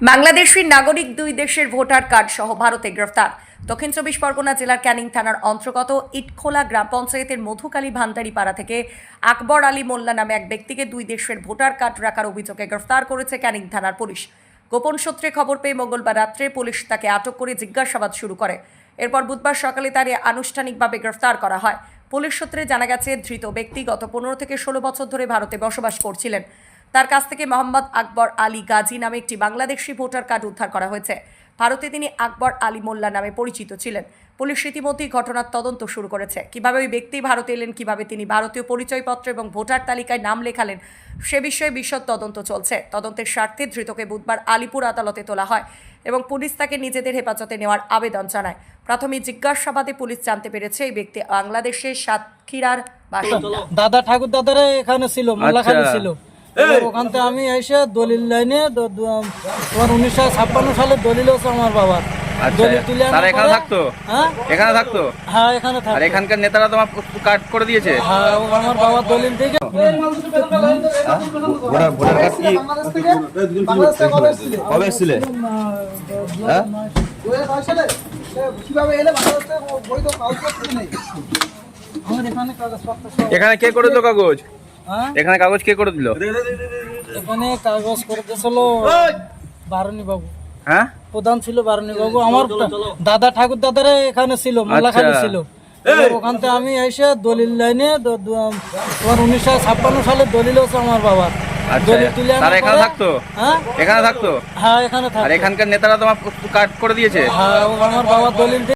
বাংলাদেশি নাগরিক দুই দেশের ভোটার কার্ড সহ ভারতে গ্রেফতার। দক্ষিণ চব্বিশ পরগনা জেলার ক্যানিং থানার অন্তর্গত ইটখোলা গ্রাম পঞ্চায়েতের মধুকালী ভান্ডারি পাড়া থেকে আকবর আলী মোল্লা নামে এক ব্যক্তিকে দুই দেশের ভোটার কার্ড রাখার অভিযোগে গ্রেফতার করেছে ক্যানিং থানার পুলিশ। গোপন সূত্রে খবর পেয়ে মঙ্গলবার রাত্রে পুলিশ তাকে আটক করে জিজ্ঞাসাবাদ শুরু করে। এরপর বুধবার সকালে তারে আনুষ্ঠানিকভাবে গ্রেফতার করা হয়। পুলিশ সূত্রে জানা গেছে, ধৃত ব্যক্তি গত পনেরো থেকে ষোলো বছর ধরে ভারতে বসবাস করছিলেন। তার কাছ থেকে মোহাম্মদ আকবর আলী গাজী নামে একটি বাংলাদেশি ভোটার কার্ড উদ্ধার করা হয়েছে। ভারতে তিনি আকবর আলী মোল্লা নামে পরিচিত ছিলেন। পুলিশ ইতিমধ্যেই ঘটনার তদন্ত শুরু করেছে। কীভাবে ওই ব্যক্তি ভারতে এলেন কীভাবে তিনি ভারতীয় পরিচয়পত্র এবং ভোটার তালিকায় নাম লেখালেন সে বিষয়ে বিশদ তদন্ত চলছে। তদন্তের স্বার্থে ধৃতকে বুধবার আলিপুর আদালতে তোলা হয় এবং পুলিশ তাকে নিজেদের হেফাজতে নেওয়ার আবেদন জানায়। প্রাথমিক জিজ্ঞাসাবাদে পুলিশ জানতে পেরেছে এই ব্যক্তি বাংলাদেশের সাতক্ষীরার বাসিন্দা। দাদা ঠাকুর দাদারা এখানে ছিল মোল্লাখালী আচ্ছা। ছিল। ওখান থেকে আমি এসে দলিল লাইনে তোমার উনিশশো ছাপ্পান্ন সালে দলিল হচ্ছে আমার বাবার। আচ্ছা দলিল তুলে এখানে থাকতো? হ্যাঁ? এখানে থাকতো? হ্যাঁ এখানে আর এখানকার নেতারা তোমার কাট করে দিয়েছে? হ্যাঁ আমার বাবার দলিল থেকে ভোটার ভোটার কার্ড কি? কবে এসেছিলে? হ্যাঁ? এখানে কাগজপত্র সব- এখানে কে করে দিল কাগজ? এখানে কাগজ কে করে দিল? এখানে কাগজ করে দিয়েছিল বারুনি বাবু হ্যাঁ? প্রধান ছিল বারুনি বাবু আমার দাদা ঠাকুর দাদারা এখানে ছিল মোল্লাখালী আচ্ছা। ছিল। ওখান থেকে আমি এসে দলিল লাইনে তোমার উনিশশো ছাপ্পান্ন সালে দলিল হচ্ছে আমার বাবার। আচ্ছা। দলিল তুলে আনার এখানে থাকতো? হ্যাঁ? এখানে থাকতো? হ্যাঁ এখানে আর এখানকার নেতারা তোমার কাট করে দিয়েছে? হ্যাঁ আমার বাবার দলিল